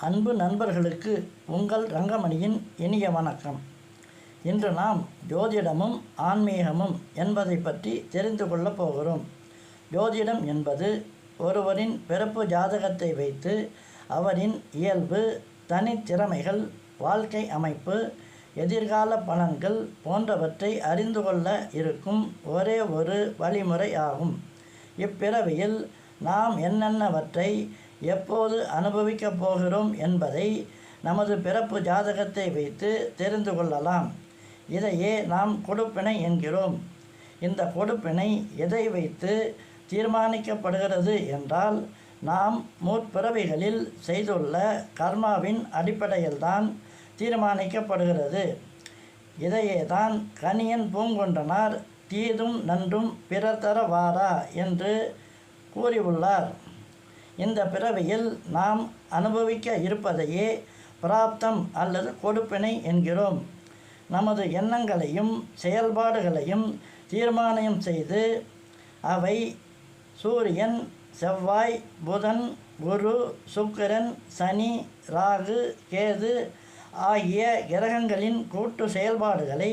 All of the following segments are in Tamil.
அன்பு நண்பர்களுக்கு உங்கள் ரங்கமணியின் இனிய வணக்கம். இன்று நாம் ஜோதிடமும் ஆன்மீகமும் என்பதை பற்றி தெரிந்து கொள்ளப் போகிறோம். ஜோதிடம் என்பது ஒருவரின் பிறப்பு ஜாதகத்தை வைத்து அவரின் இயல்பு தனித்திறமைகள் வாழ்க்கை அமைப்பு எதிர்கால பலன்கள் போன்றவற்றை அறிந்து கொள்ள இருக்கும் ஒரே ஒரு வழிமுறை ஆகும். இப்பிறவியில் நாம் என்னென்னவற்றை எப்போது அனுபவிக்கப் போகிறோம் என்பதை நமது பிறப்பு ஜாதகத்தை வைத்து தெரிந்து கொள்ளலாம். இதையே நாம் கொடுப்பினை என்கிறோம். இந்த கொடுப்பினை எதை வைத்து தீர்மானிக்கப்படுகிறது என்றால் நாம் முற்பிறவிகளில் செய்துள்ள கர்மாவின் அடிப்படையில்தான் தீர்மானிக்கப்படுகிறது. இதையே தான் கனியன் பூங்கொன்றனார் தீதும் நன்றும் பிறர் தரவாரா என்று கூறியுள்ளார். இந்த பிறவியில் நாம் அனுபவிக்க இருப்பதையே பிராப்தம் அல்லது கொடுப்பினை என்கிறோம். நமது எண்ணங்களையும் செயல்பாடுகளையும் தீர்மானம் செய்து அவை சூரியன் செவ்வாய் புதன் குரு சுக்கிரன் சனி ராகு கேது ஆகிய கிரகங்களின் கூட்டு செயல்பாடுகளை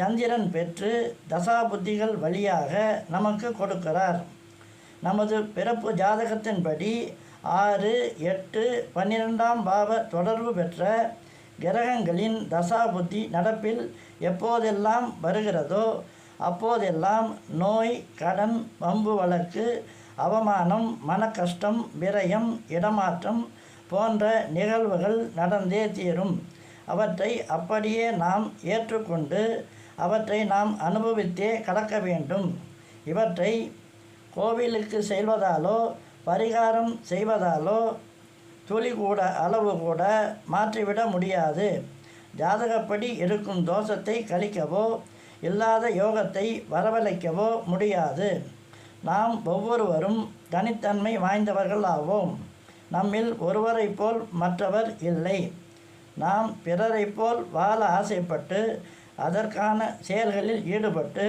சந்திரன் பெற்று தசாபுத்திகள் வழியாக நமக்கு கொடுக்கிறார். நமது பிறப்பு ஜாதகத்தின்படி ஆறு எட்டு பன்னிரெண்டாம் பாவ தொடர்பு பெற்ற கிரகங்களின் தசாபுத்தி நடப்பில் எப்போதெல்லாம் வருகிறதோ அப்போதெல்லாம் நோய் கடன் வம்பு வழக்கு அவமானம் மனக்கஷ்டம் விரயம் இடமாற்றம் போன்ற நிகழ்வுகள் நடந்தே தீரும். அவற்றை அப்படியே நாம் ஏற்றுக்கொண்டு அவற்றை நாம் அனுபவித்தே கடக்க வேண்டும். இவற்றை கோவிலுக்கு செல்வதாலோ பரிகாரம் செய்வதாலோ துளி கூட அளவு கூட மாற்றிவிட முடியாது. ஜாதகப்படி இருக்கும் தோஷத்தை கழிக்கவோ இல்லாத யோகத்தை வரவழைக்கவோ முடியாது. நாம் ஒவ்வொருவரும் தனித்தன்மை வாய்ந்தவர்கள் ஆவோம். நம்மில் ஒருவரைப் போல் மற்றவர் இல்லை. நாம் பிறரைப் போல் வாழ ஆசைப்பட்டு அதற்கான செயல்களில் ஈடுபட்டு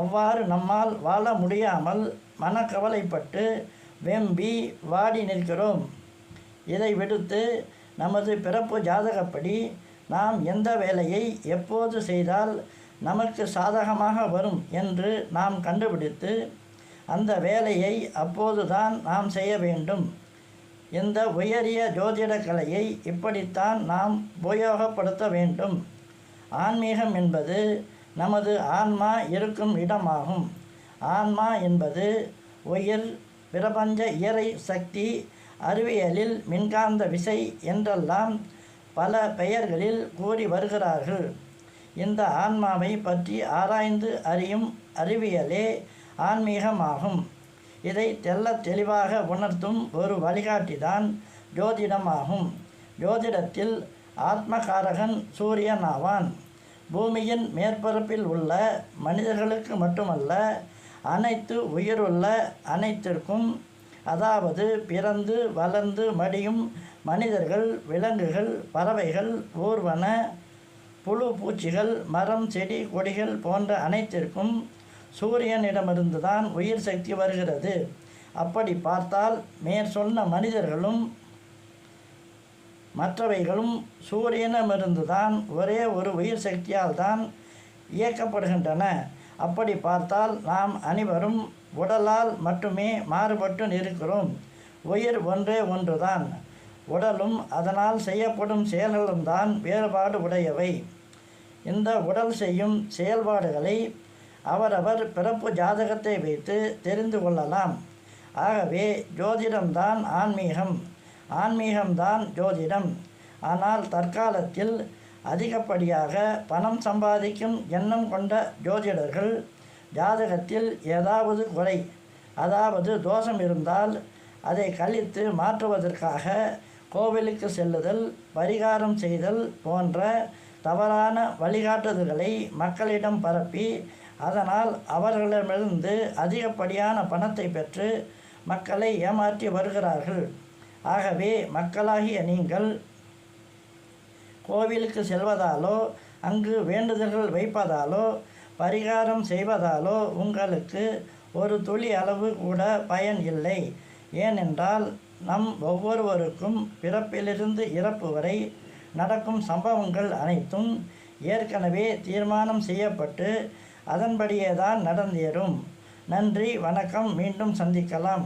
அவ்வாறு நம்மால் வாழ முடியாமல் மனக்கவலைப்பட்டு வெம்பி வாடி நிற்கிறோம். இதை விடுத்து நமது பிறப்பு ஜாதகப்படி நாம் எந்த வேலையை எப்போது செய்தால் நமக்கு சாதகமாக வரும் என்று நாம் கண்டுபிடித்து அந்த வேலையை அப்போதுதான் நாம் செய்ய வேண்டும். இந்த உயரிய ஜோதிட கலையை இப்படித்தான் நாம் உபயோகப்படுத்த வேண்டும். ஆன்மீகம் என்பது நமது ஆன்மா இருக்கும் இடமாகும். ஆன்மா என்பது உயிர் பிரபஞ்ச இயறை சக்தி அறிவியலில் மின்காந்த விசை என்றெல்லாம் பல பெயர்களில் கூறி வருகிறார்கள். இந்த ஆன்மாவை பற்றி ஆராய்ந்து அறியும் அறிவியலே ஆன்மீகமாகும். இதை தெள்ளத் தெளிவாக உணர்த்தும் ஒரு வழிகாட்டிதான் ஜோதிடமாகும். ஜோதிடத்தில் ஆத்மகாரகன் சூரியன் ஆவான். பூமியின் மேற்பரப்பில் உள்ள மனிதர்களுக்கு மட்டுமல்ல அனைத்து உயிருள்ள அனைத்திற்கும் அதாவது பிறந்து வளர்ந்து மடியும் மனிதர்கள் விலங்குகள் பறவைகள் ஊர்வன புழு பூச்சிகள் மரம் செடி கொடிகள் போன்ற அனைத்திற்கும் சூரியனிடமிருந்து தான் உயிர் சக்தி வருகிறது. அப்படி பார்த்தால் மேற் சொன்ன மனிதர்களும் மற்றவைகளும் சூரியனிடமிருந்து தான் ஒரே ஒரு உயிர் சக்தியால் தான் இயக்கப்படுகின்றன. அப்படி பார்த்தால் நாம் அனைவரும் உடலால் மட்டுமே மாறுபட்டு இருக்கிறோம் உயிர் ஒன்றே ஒன்றுதான். உடலும் அதனால் செய்யப்படும் செயல்களும் தான் வேறுபாடு உடையவை. இந்த உடல் செய்யும் செயல்பாடுகளை அவரவர் பிறப்பு ஜாதகத்தை வைத்து தெரிந்து கொள்ளலாம். ஆகவே ஜோதிடம்தான் ஆன்மீகம். ஆன்மீகம்தான் ஜோதிடம். ஆனால் தற்காலத்தில் அதிகப்படியாக பணம் சம்பாதிக்கும் எண்ணம் கொண்ட ஜோதிடர்கள் ஜாதகத்தில் ஏதாவது குறை அதாவது தோஷம் இருந்தால் அதை கழித்து மாற்றுவதற்காக கோவிலுக்கு செல்லுதல் பரிகாரம் செய்தல் போன்ற தவறான வழிகாட்டுதல்களை மக்களிடம் பரப்பி அதனால் அவர்களிடமிருந்து அதிகப்படியான பணத்தை பெற்று மக்களை ஏமாற்றி வருகிறார்கள். ஆகவே மக்களாகிய நீங்கள் கோவிலுக்கு செல்வதாலோ அங்கு வேண்டுதல்கள் வைப்பதாலோ பரிகாரம் செய்வதாலோ உங்களுக்கு ஒரு துளி அளவு கூட பயன் இல்லை. ஏனென்றால் நம் ஒவ்வொருவருக்கும் பிறப்பிலிருந்து இறப்பு வரை நடக்கும் சம்பவங்கள் அனைத்தும் ஏற்கனவே தீர்மானம் செய்யப்பட்டு அதன்படியே தான் நடந்தேறும். நன்றி வணக்கம் மீண்டும் சந்திக்கலாம்.